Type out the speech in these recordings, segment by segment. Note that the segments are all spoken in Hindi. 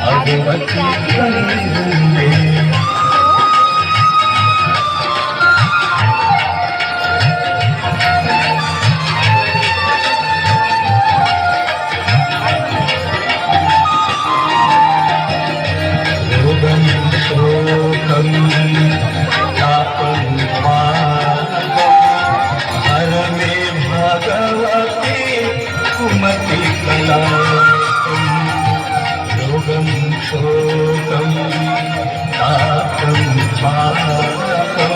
I'll be right go कुमति कला योगं शोकं तापं पापं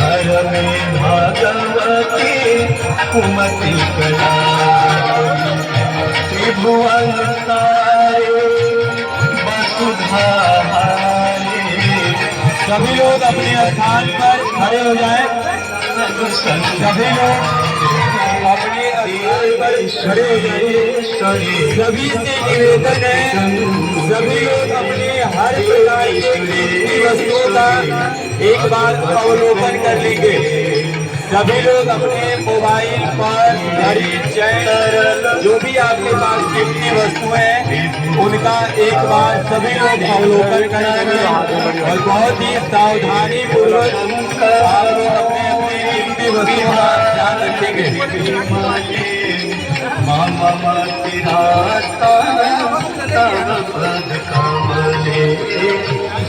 हर मे भगवती कुमति कला त्रिभुवन तारे वसुधारे सभी लोग अपने स्थान पर खड़े हो जाएँ सभी लोग अपने स्थान खड़े सभी से निवेदन है सभी लोग अपने हर प्रकार की वस्तुओं का एक बार अवलोकन कर लेंगे सभी लोग अपने मोबाइल पर घड़ी चैन जो भी आपके पास कीमती वस्तु है उनका एक बार सभी लोग अवलोकन करेंगे और बहुत ही सावधानी पूर्वक आप लोग अपने अपने कीमती वस्तुओं का ध्यान रखेंगे कमले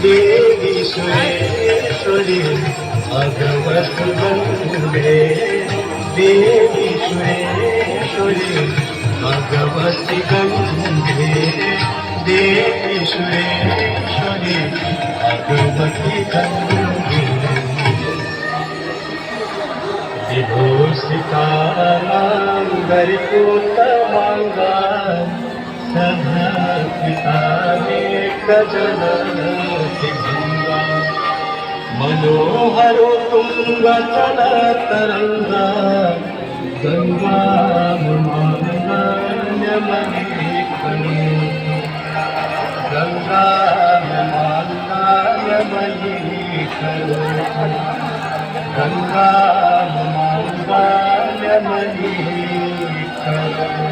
देवी सुरेश्वरी भगवत गंगे देवी सुरेश्वरी भगवती गंगे देवी सुरेश्वरी भगवती गंगे विभूषितानां गरिपूतमाङ्गा सदा पिताने गजनतिभङ्गा मनोहरो तुङ्गचलतरङ्गा गङ्गामाङ्गान्यमणिकणे गङ्गामाङ्गान्यमणिकणे गङ्गामाङ्गान्यमणिकणे